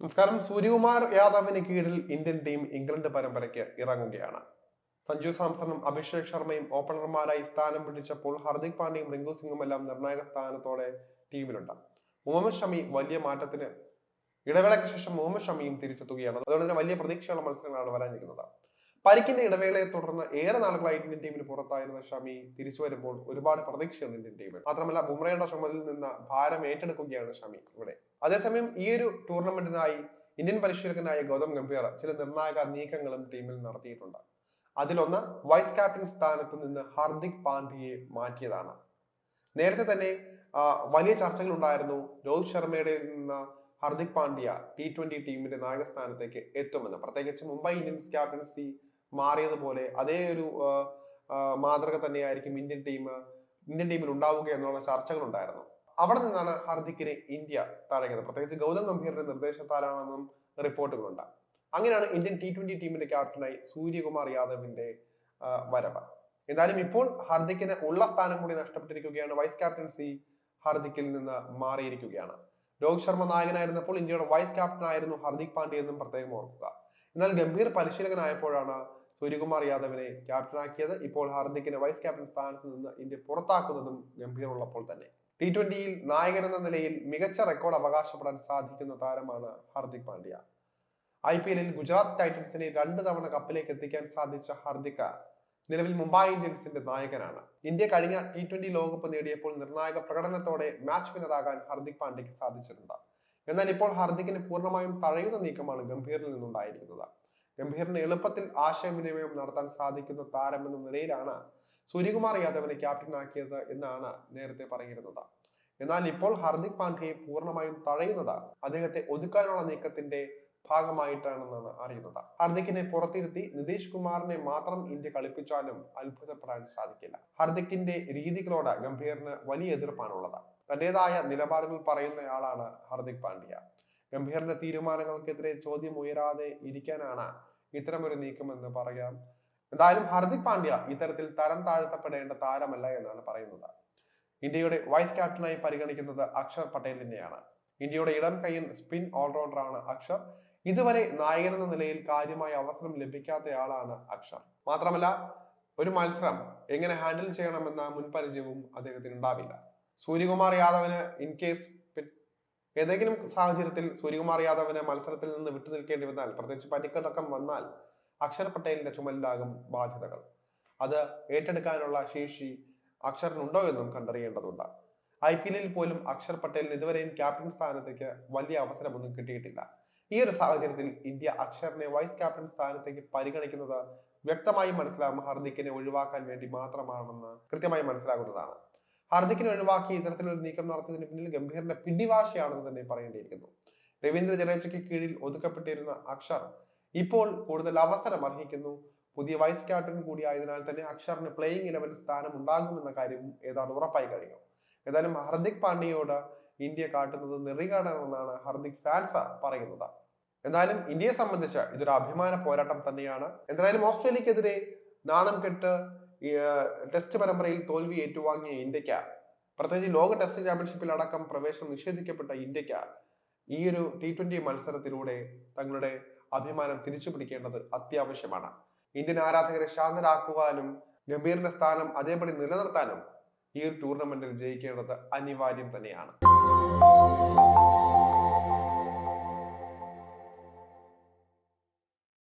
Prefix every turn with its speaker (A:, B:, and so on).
A: നമസ്കാരം. സൂര്യകുമാർ യാദവിന് കീഴിൽ Indian team England പരമ്പരയ്ക്ക് ഇറങ്ങുകയാണ്. സഞ്ജു സാംസണും അഭിഷേക് ശർമ്മയും ഓപ്പണർമാരായി സ്ഥാനം പിടിച്ചപ്പോൾ ഹർദിക് പാണ്ഡ്യയും റിങ്കു സിംഗും എല്ലാം നിർണായക സ്ഥാനത്തോടെ ടീമിലുണ്ട്. മുഹമ്മദ് ഷമി വലിയ മാറ്റത്തിന് ഇടവേളയ്ക്ക് ശേഷം മുഹമ്മദ് ഷമിയും തിരിച്ചെത്തുകയാണ്. അതുകൊണ്ട് തന്നെ വലിയ പ്രതീക്ഷയുള്ള മത്സരങ്ങളാണ് വരാനിരിക്കുന്നത്. പരിക്കിന്റെ ഇടവേളയെ തുടർന്ന് ഏറെ നാളുകളായി ഇന്ത്യൻ ടീമിന് പുറത്തായിരുന്ന ഷമി തിരിച്ചു വരുമ്പോൾ ഒരുപാട് പ്രതീക്ഷയുണ്ട് ഇന്ത്യൻ ടീമിൽ മാത്രമല്ല ബുംറയുടെ ചുമലിൽ നിന്ന് ഭാരം ഏറ്റെടുക്കുകയാണ് ഷമി ഇവിടെ. അതേസമയം ഈ ഒരു ടൂർണമെന്റിനായി ഇന്ത്യൻ പരിശീലകനായ ഗൗതം ഗംഭീർ ചില നിർണായക നീക്കങ്ങളും ടീമിൽ നടത്തിയിട്ടുണ്ട്. അതിലൊന്ന് വൈസ് ക്യാപ്റ്റൻ സ്ഥാനത്ത് നിന്ന് ഹർദിക് പാണ്ഡ്യയെ മാറ്റിയതാണ്. നേരത്തെ തന്നെ വലിയ ചർച്ചകൾ ഉണ്ടായിരുന്നു രോഹിത് ശർമ്മയുടെ നിന്ന് ഹർദിക് പാണ്ഡ്യ ടി ട്വന്റി ടീമിന്റെ നായക സ്ഥാനത്തേക്ക് എത്തുമെന്ന്. പ്രത്യേകിച്ച് മുംബൈ ഇന്ത്യൻസ് ക്യാപ്റ്റൻസി മാറിയതുപോലെ അതേ ഒരു മാതൃക തന്നെയായിരിക്കും ഇന്ത്യൻ ടീം ഇന്ത്യൻ ടീമിൽ ഉണ്ടാവുക എന്നുള്ള ചർച്ചകൾ ഉണ്ടായിരുന്നു അവിടെ നിന്നാണ് ഹർദിക്കിനെ ഇന്ത്യ തഴങ്ങിയത് പ്രത്യേകിച്ച് ഗൗതം ഗംഭീറിന്റെ നിർദ്ദേശത്താലാണെന്നും റിപ്പോർട്ടുകളുണ്ട്. അങ്ങനെയാണ് ഇന്ത്യൻ ടി ട്വന്റി ടീമിന്റെ ക്യാപ്റ്റനായി സൂര്യകുമാർ യാദവിന്റെ വരവ്. എന്തായാലും ഇപ്പോൾ ഹർദിക്കിന് ഉള്ള സ്ഥാനം കൂടി നഷ്ടപ്പെട്ടിരിക്കുകയാണ്. വൈസ് ക്യാപ്റ്റൻസി ഹർദിക്കിൽ നിന്ന് മാറിയിരിക്കുകയാണ്. രോഹിത് ശർമ്മ നായകനായിരുന്നപ്പോൾ ഇന്ത്യയുടെ വൈസ് ക്യാപ്റ്റൻ ആയിരുന്നു ഹർദിക് പാണ്ഡ്യ എന്നും പ്രത്യേകം ഓർക്കുക. എന്നാൽ ഗംഭീർ പരിശീലകനായപ്പോഴാണ് സൂര്യകുമാർ യാദവിനെ ക്യാപ്റ്റനാക്കിയത്. ഇപ്പോൾ ഹാർദിക്കിനെ വൈസ് ക്യാപ്റ്റൻ സ്ഥാനത്ത് നിന്ന് ഇന്ത്യ പുറത്താക്കുന്നതും ഗംഭീർ ഉള്ളപ്പോൾ തന്നെ. ടി ട്വന്റിയിൽ എന്ന നിലയിൽ മികച്ച റെക്കോർഡ് അവകാശപ്പെടാൻ സാധിക്കുന്ന താരമാണ് ഹാർദിക് പാണ്ഡ്യ. ഐ പി എല്ലിൽ ഗുജറാത്ത് ടൈറ്റൻസിനെ രണ്ട് തവണ കപ്പിലേക്ക് എത്തിക്കാൻ സാധിച്ച ഹാർദിക് നിലവിൽ മുംബൈ ഇന്ത്യൻസിന്റെ നായകനാണ്. ഇന്ത്യ കഴിഞ്ഞ ടി ട്വന്റി ലോകകപ്പ് നേടിയപ്പോൾ നിർണായക പ്രകടനത്തോടെ മാച്ച് വിന്നറാകാൻ ഹാർദിക് പാണ്ഡ്യയ്ക്ക് സാധിച്ചിട്ടുണ്ട്. എന്നാൽ ഇപ്പോൾ ഹർദിക്കിന് പൂർണമായും തഴയുന്ന നീക്കമാണ് ഗംഭീറിൽ നിന്നുണ്ടായിരിക്കുന്നത് ഗംഭീറിന് എളുപ്പത്തിൽ ആശയവിനിമയം നടത്താൻ സാധിക്കുന്ന താരമെന്ന നിലയിലാണ് സൂര്യകുമാർ യാദവിനെ ക്യാപ്റ്റനാക്കിയത് എന്നാണ് നേരത്തെ പറഞ്ഞിരുന്നത് എന്നാൽ ഇപ്പോൾ ഹർദിക് പാണ്ഡ്യയെ പൂർണമായും തഴയുന്നത് അദ്ദേഹത്തെ ഒതുക്കാനുള്ള നീക്കത്തിന്റെ ഭാഗമായിട്ടാണെന്നാണ് അറിയുന്നത്. ഹർദിക്കിനെ പുറത്തിരുത്തി നിതീഷ് കുമാറിനെ മാത്രം ഇന്ത്യ കളിപ്പിച്ചാലും അത്ഭുതപ്പെടാൻ സാധിക്കില്ല. ഹർദിക്കിന്റെ രീതികളോട് ഗംഭീറിന് വലിയ എതിർപ്പാണുള്ളത്. തന്റേതായ നിലപാടുകൾ പറയുന്നയാളാണ് ഹർദിക് പാണ്ഡ്യ. ഗംഭീറിന്റെ തീരുമാനങ്ങൾക്കെതിരെ ചോദ്യം ഉയരാതെ ഇരിക്കാനാണ് ഇത്തരമൊരു നീക്കമെന്ന് പറയാം. എന്തായാലും ഹർദിക് പാണ്ഡ്യ ഇത്തരത്തിൽ തരം താഴ്ത്തപ്പെടേണ്ട താരമല്ല എന്നാണ് പറയുന്നത്. ഇന്ത്യയുടെ വൈസ് ക്യാപ്റ്റനായി പരിഗണിക്കുന്നത് അക്ഷർ പട്ടേലിനെയാണ് ഇന്ത്യയുടെ ഇടം കയ്യിൽ സ്പിൻ ഓൾറൗണ്ടറാണ് അക്ഷർ. ഇതുവരെ നായകൻ എന്ന നിലയിൽ കാര്യമായ അവസരം ലഭിക്കാത്തയാളാണ് അക്ഷർ. മാത്രമല്ല ഒരു മത്സരം എങ്ങനെ ഹാൻഡിൽ ചെയ്യണമെന്ന മുൻപരിചയവും അദ്ദേഹത്തിന് ഉണ്ടാവില്ല. സൂര്യകുമാർ യാദവിന് ഇൻ കേസ് ഏതെങ്കിലും സാഹചര്യത്തിൽ സൂര്യകുമാർ യാദവിന് മത്സരത്തിൽ നിന്ന് വിട്ടു നിൽക്കേണ്ടി വന്നാൽ പ്രത്യേകിച്ച് പരിക്കടക്കം വന്നാൽ അക്ഷർ പട്ടേലിന്റെ ചുമലിലാകും ബാധ്യതകൾ. അത് ഏറ്റെടുക്കാനുള്ള ശേഷി അക്ഷറിനുണ്ടോ എന്നും കണ്ടറിയേണ്ടതുണ്ട്. ഐ പി എല്ലിൽ പോലും അക്ഷർ പട്ടേലിന് ഇതുവരെയും ക്യാപ്റ്റൻ സ്ഥാനത്തേക്ക് വലിയ അവസരമൊന്നും കിട്ടിയിട്ടില്ല. ഈ ഒരു സാഹചര്യത്തിൽ ഇന്ത്യ അക്ഷറിനെ വൈസ് ക്യാപ്റ്റൻ സ്ഥാനത്തേക്ക് പരിഗണിക്കുന്നത് വ്യക്തമായി മനസ്സിലാകും. ഹർദിക്കിനെ ഒഴിവാക്കാൻ വേണ്ടി മാത്രമാണെന്ന് കൃത്യമായി മനസ്സിലാകുന്നതാണ്. ഹർദിക്കിനെ ഒഴിവാക്കി ഇത്തരത്തിലൊരു നീക്കം നടത്തിയതിന് പിന്നിൽ ഗംഭീറിന്റെ പിടിവാശിയാണെന്ന് തന്നെ പറയേണ്ടിയിരിക്കുന്നു. രവീന്ദ്ര ജഡേജയ്ക്ക് കീഴിൽ ഒതുക്കപ്പെട്ടിരുന്ന അക്ഷർ ഇപ്പോൾ കൂടുതൽ അവസരം അർഹിക്കുന്നു പുതിയ വൈസ് ക്യാപ്റ്റൻ കൂടിയായതിനാൽ തന്നെ അക്ഷറിന് പ്ലേയിങ് ഇലവൻ സ്ഥാനം ഉണ്ടാകുമെന്ന കാര്യം ഏതാണ്ട് ഉറപ്പായി കഴിഞ്ഞു. ഏതായാലും ഹർദിക് പാണ്ഡ്യയോട് ഇന്ത്യ കാട്ടുന്നത് നെറികാടാണെന്നാണ് ഹർദിക് ഫാൻസ പറയുന്നത്. എന്തായാലും ഇന്ത്യയെ സംബന്ധിച്ച് ഇതൊരു അഭിമാന പോരാട്ടം തന്നെയാണ്. എന്തായാലും ഓസ്ട്രേലിയക്കെതിരെ നാണം കെട്ട് ടെസ്റ്റ് പരമ്പരയിൽ തോൽവി ഏറ്റുവാങ്ങിയ ഇന്ത്യയ്ക്ക് പ്രത്യേകിച്ച് ലോക ടെസ്റ്റ് ചാമ്പ്യൻഷിപ്പിൽ അടക്കം പ്രവേശനം നിഷേധിക്കപ്പെട്ട ഇന്ത്യയ്ക്ക് ഈ ഒരു ടി ട്വന്റി മത്സരത്തിലൂടെ തങ്ങളുടെ അഭിമാനം തിരിച്ചു പിടിക്കേണ്ടത് അത്യാവശ്യമാണ്. ഇന്ത്യൻ ആരാധകരെ ശാന്തരാക്കുവാനും ഗംഭീറിന്റെ സ്ഥാനം അതേപടി നിലനിർത്താനും ഈ ഒരു ടൂർണമെന്റിൽ ജയിക്കേണ്ടത് അനിവാര്യം തന്നെയാണ്.